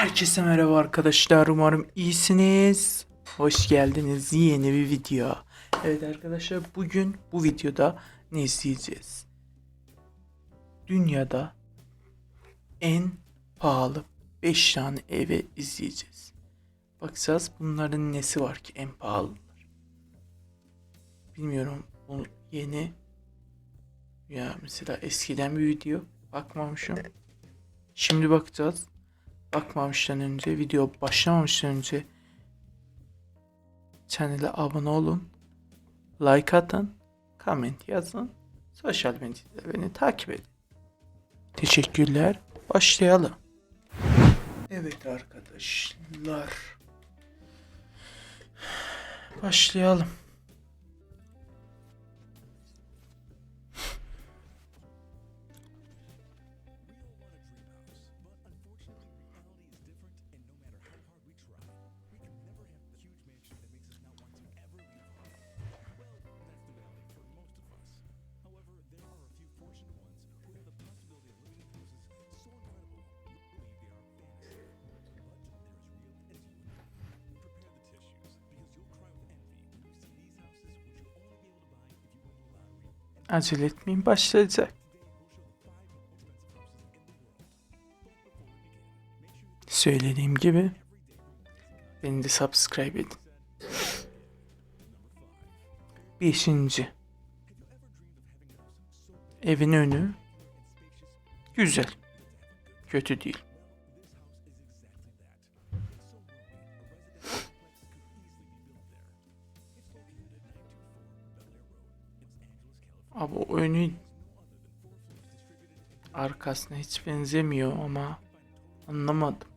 Herkese merhaba arkadaşlar. Umarım iyisiniz. Hoş geldiniz yeni bir video. Evet arkadaşlar bugün bu videoda ne izleyeceğiz? Dünyada en pahalı 5 tane eve izleyeceğiz. Bakacağız bunların nesi var ki en pahalılar. Bilmiyorum bu yeni ya mesela eskiden bir video bakmamışım. Şimdi bakacağız bakmamıştan önce, video başlamamıştan önce channel'e abone olun. Like atın, comment yazın. Sosyal medyada beni takip edin. Teşekkürler. Başlayalım. Evet arkadaşlar. Başlayalım. Acele etmeyin başlayacak. Söylediğim gibi beni de subscribe edin. Beşinci. Evin önü güzel. Kötü değil. O önü arkasına hiç benzemiyor ama anlamadım.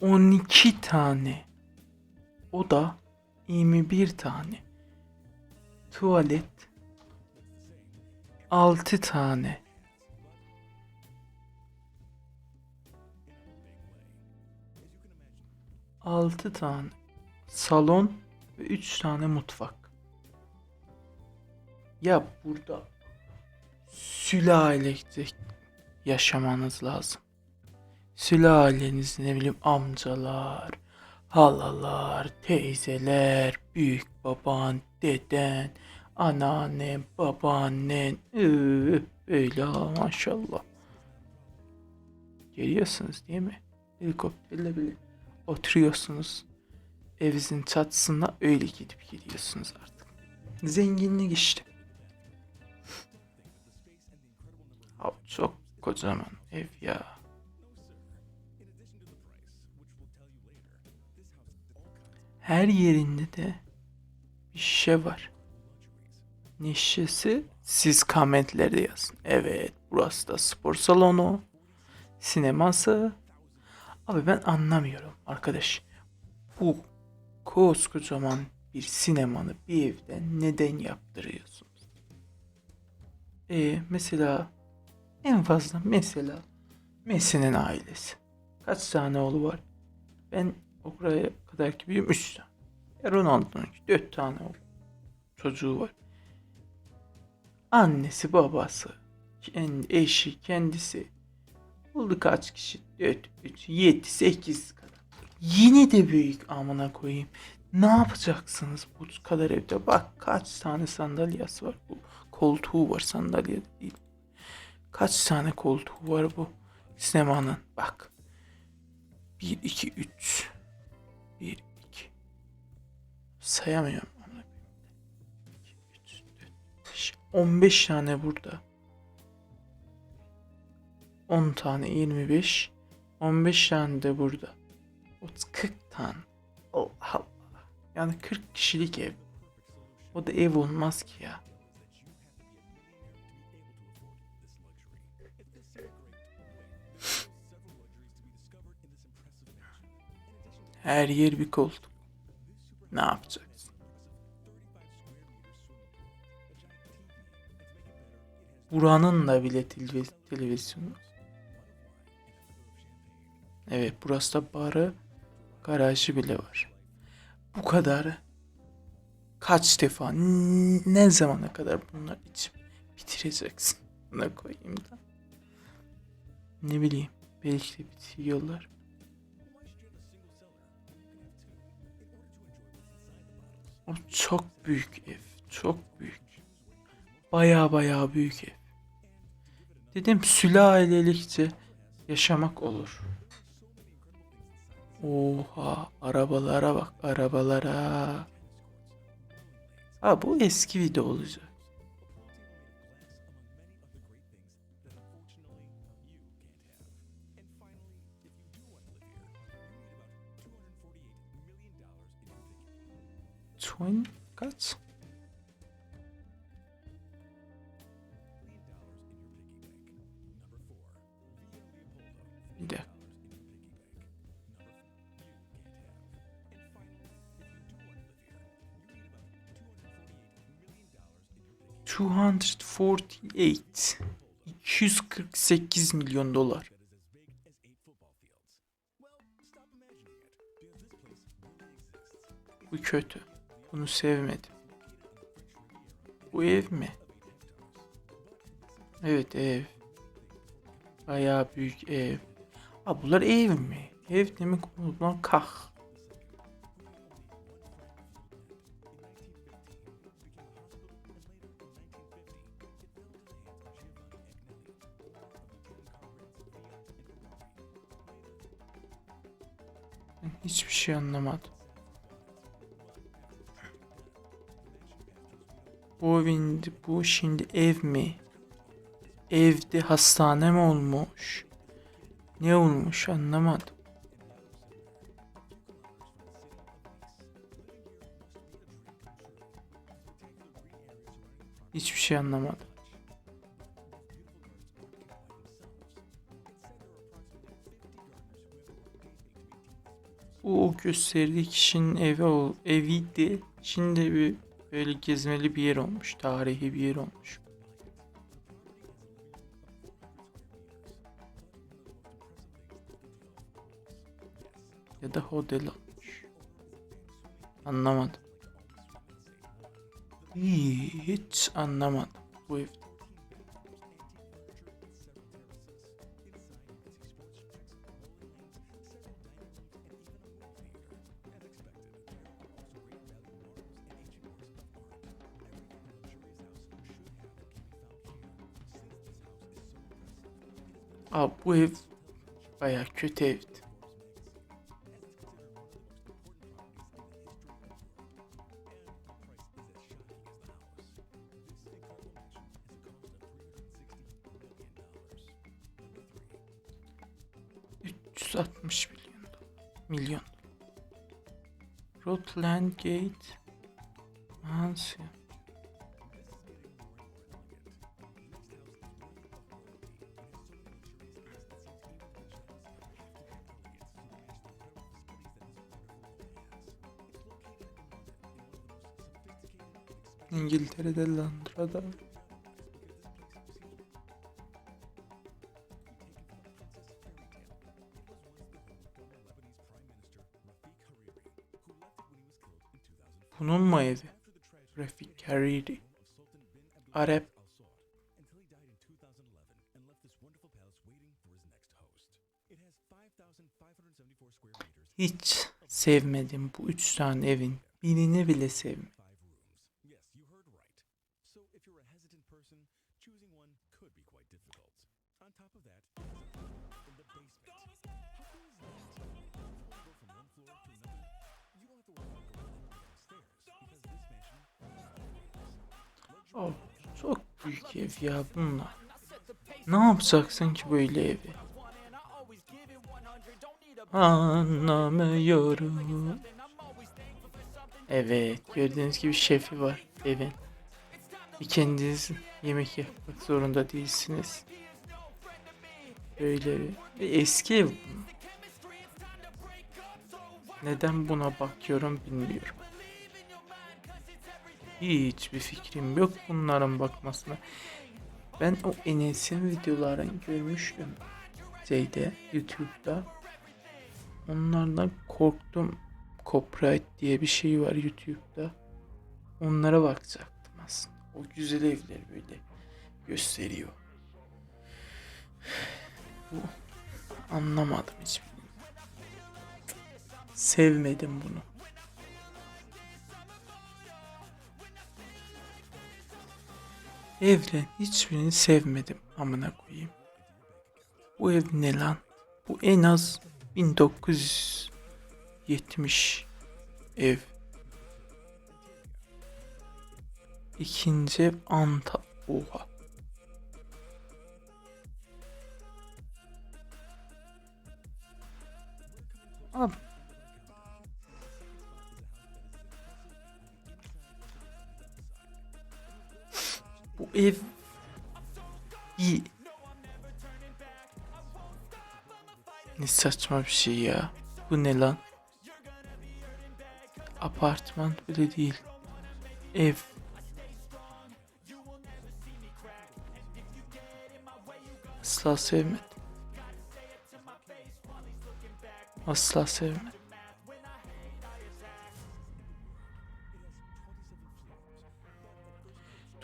12 tane. O da 21 tane. Tuvalet 6 tane. Altı tane salon ve üç tane mutfak. Ya burada sülalede yaşamanız lazım. Sülaleniz ne bileyim amcalar, halalar, teyzeler, büyük baban, deden, anneannen, babaannen, ıı, öyle maşallah. Geliyorsunuz değil mi? Helikopterle bile oturuyorsunuz. Evinizin çatısına öyle gidip geliyorsunuz artık. Zenginlik işte. Kocaman ev ya. Her yerinde de bir şişe var. Ne şişesi? Siz komentlerde yazın. Evet, burası da spor salonu, sineması. Abi ben anlamıyorum arkadaş. Bu koskocaman bir sinemanı bir evde neden yaptırıyorsunuz? E mesela en fazla mesela Messi'nin ailesi. Kaç tane oğlu var? Ben oraya kadar ki büyüğüm 3 tane. E Ronaldo'nun 4 tane oğlu. Çocuğu var. Annesi, babası, kendi eşi, kendisi. Oldu kaç kişi? 4, 3, 7, 8 kadar. Yine de büyük amına koyayım. Ne yapacaksınız bu kadar evde? Bak kaç tane sandalyesi var. Bu koltuğu var sandalye değil. Kaç tane koltuğu var bu sinemanın? Bak. 1, 2, 3. 1, 2. Sayamıyorum. 2, 3, 4, 5. 15 tane burada. 10 tane 25. 15 tane de burada. 30, 40 tane. Allah Allah. Yani 40 kişilik ev. O da ev olmaz ki ya. Her yer bir koltuk. Ne yapacaksın? Buranın da bile televiz- televizyonu. Evet burası da barı, garajı bile var. Bu kadar kaç defa ne zamana kadar bunlar içip bitireceksin? Ne koyayım da. Ne bileyim Belki de bitiriyorlar. O çok büyük ev. Çok büyük. Baya baya büyük ev. Dedim sülalelikçe yaşamak olur. Oha arabalara bak arabalara. Ha bu eski video olacak. Twin kaç? Bir dakika. Two hundred forty eight. 248 milyon dolar. Bu kötü. Bunu sevmedim. Bu ev mi? Evet ev. Bayağı büyük ev. Aa bunlar ev mi? Ev demek bunlar kah. Hiçbir şey anlamadım. Bu bu şimdi ev mi? Evde hastane mi olmuş? Ne olmuş anlamadım. Hiçbir şey anlamadım. Bu o gösterdiği kişinin evi ol, eviydi. Şimdi bir böyle gezmeli bir yer olmuş. Tarihi bir yer olmuş. Ya da otel olmuş. Anlamadım. Hiç anlamadım bu ev. Abi bu ev baya kötü evdi. ...360 milyon. Rutland Gate. Mansiyon. İngiltere'de Londra'da. Bunun mu evi? Refik Hariri. Arap. until he died in 2011 and left this wonderful palace waiting for his next host. It has 5,574 square meters, Hiç sevmedim bu üç tane evin. Birini bile sevmedim. Büyük ev ya bunlar. Ne yapacaksın ki böyle evi? Anlamıyorum. Evet, gördüğünüz gibi şefi var evin. Bir kendiniz yemek yapmak zorunda değilsiniz. Böyle bir eski ev. Neden buna bakıyorum bilmiyorum. Hiçbir fikrim yok bunların bakmasına. Ben o Enes'in videolarını görmüştüm. Şeyde YouTube'da. Onlardan korktum. Copyright diye bir şey var YouTube'da. Onlara bakacaktım aslında. O güzel evleri böyle gösteriyor. Bu Anlamadım hiçbirini. Sevmedim bunu. Evren hiçbirini sevmedim amına koyayım. Bu ev ne lan? Bu en az 1970 ev. İkinci ev Anta. Oha. Ev iyi. Ne saçma bir şey ya. Bu ne lan? Apartman bile değil. Ev. Asla sevmedim. Asla sevmedim.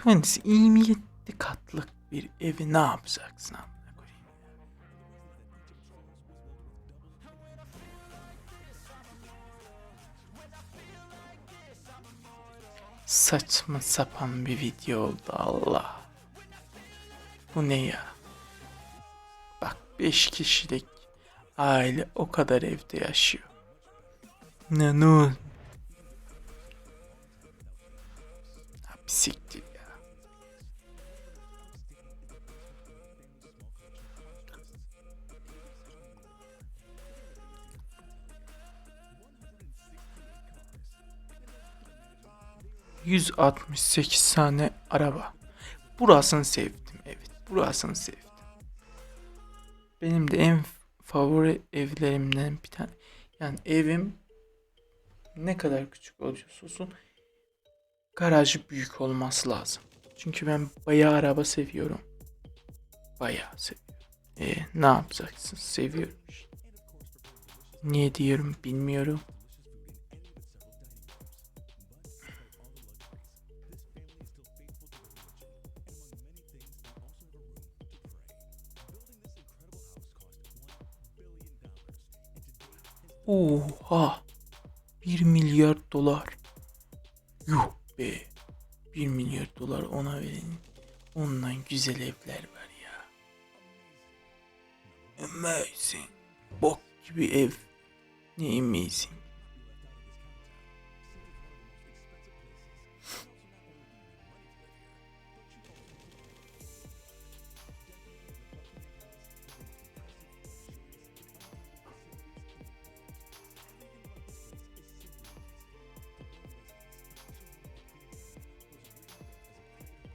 Twenties 27 katlık bir evi ne yapacaksın amına? Saçma sapan bir video oldu Allah. Bu ne ya? Bak 5 kişilik aile o kadar evde yaşıyor. Ne ne oldu? ...168 tane araba. Burasını sevdim. Evet. Burasını sevdim. Benim de en favori evlerimden bir tane. Yani evim ne kadar küçük olursa olsun garajı büyük olması lazım. Çünkü ben bayağı araba seviyorum. Bayağı seviyorum. E, ne yapacaksın? Seviyorum. Niye diyorum bilmiyorum. Oha! 1 milyar dolar. Yuh be. 1 milyar dolar ona verin. Ondan güzel evler var ya. Amazing. Bok gibi ev. Ne amazing.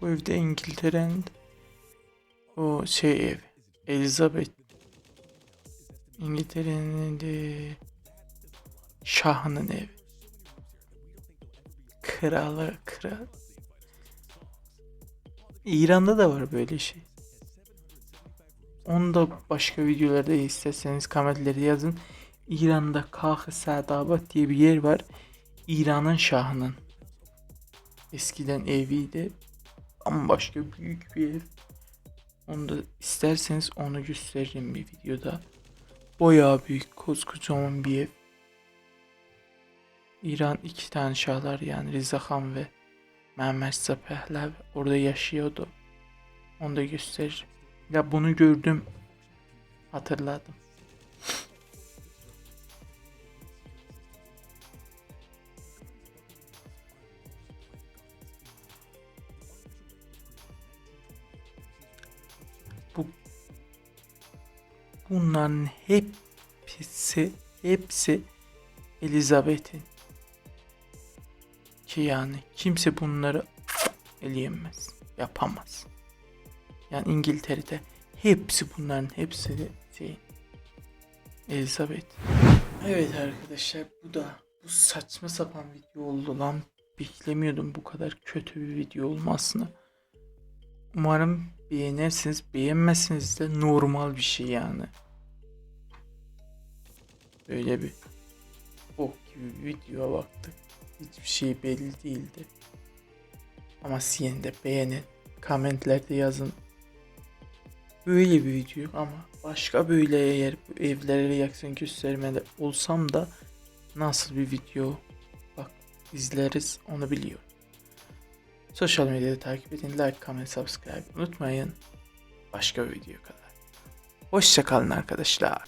Bu evde İngiltere'nin o şey ev. Elizabeth. İngiltere'nin de şahının evi. Kralı kral. İran'da da var böyle şey. Onu da başka videolarda isterseniz komentlere yazın. İran'da Kahı Sadabat diye bir yer var. İran'ın şahının. Eskiden eviydi. Ama başka büyük bir ev. Onu da isterseniz onu gösteririm bir videoda. Bayağı büyük koskocaman bir ev. İran iki tane şahlar yani Rıza Han ve Mehmet Sapehlev orada yaşıyordu. Onu da gösteririm. Ya bunu gördüm. Hatırladım. Bunların hepsi hepsi Elizabeth'in ki yani kimse bunları eleyemez, yapamaz. Yani İngiltere'de hepsi bunların hepsi şey Elizabeth. Evet arkadaşlar bu da bu saçma sapan video oldu lan. Beklemiyordum bu kadar kötü bir video olmasını. Umarım beğenirsiniz. Beğenmezseniz de normal bir şey yani. Böyle bir bok gibi bir videoya baktık. Hiçbir şey belli değildi. Ama siz yine de beğenin. Komentlerde yazın. böyle bir video ama başka böyle eğer evlere reaksiyon göstermede olsam da nasıl bir video bak izleriz onu biliyorum. Sosyal medyada takip edin, like, comment, subscribe unutmayın. Başka bir video kadar. Hoşçakalın arkadaşlar.